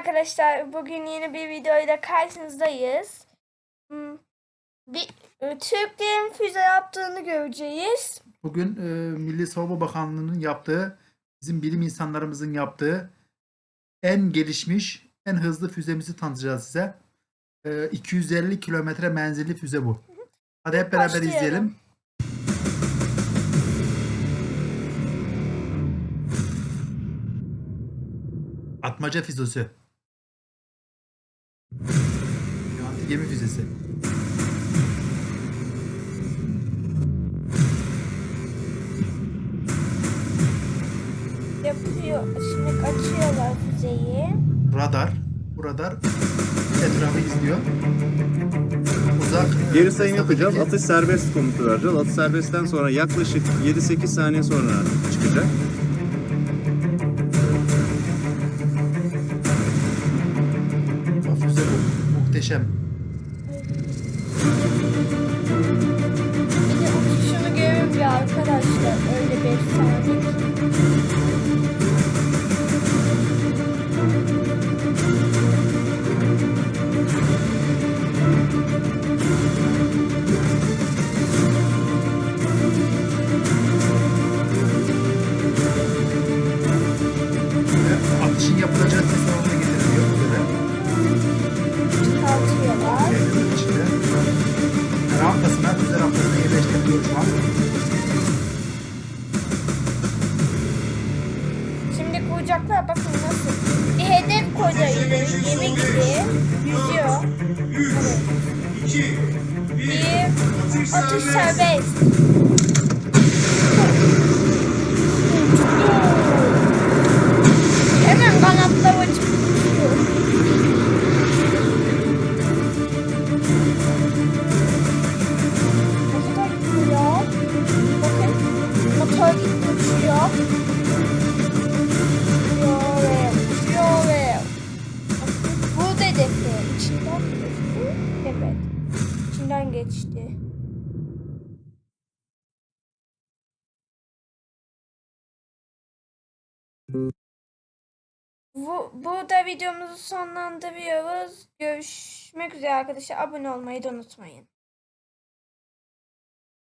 arkadaşlar. Bugün yeni bir videoyla karşınızdayız. Hmm, Bir e, Türklerin füze yaptığını göreceğiz. Bugün e, Milli Savunma Bakanlığı'nın yaptığı, bizim bilim insanlarımızın yaptığı en gelişmiş, en hızlı füzemizi tanıtacağız size. E, 250 kilometre menzilli füze bu. Hadi hep beraber Başlayalım. izleyelim. Atmaca füzesi. Gemi füzesi. Yapıyor. Şimdi açıyorlar füzeyi. radar. Bu radar etrafı izliyor. Uzak. Geri sayım yapacağız. Atış serbest komutu vereceğiz. Atış serbestten sonra yaklaşık 7-8 saniye sonra çıkacak. Muhteşem. Bir de uçuşunu görün bir arkadaşlar. Öyle bir efsane. Ve Şimdi kuracaklar bakın nasıl. Bir hedef ileri. Gemi gibi. Yüzüyor. Evet. Bir atış serbest. Bu da hedefi. İçinden geçti. Evet. İçinden geçti. Bu, burada videomuzu sonlandırıyoruz. Görüşmek üzere arkadaşlar. Abone olmayı da unutmayın.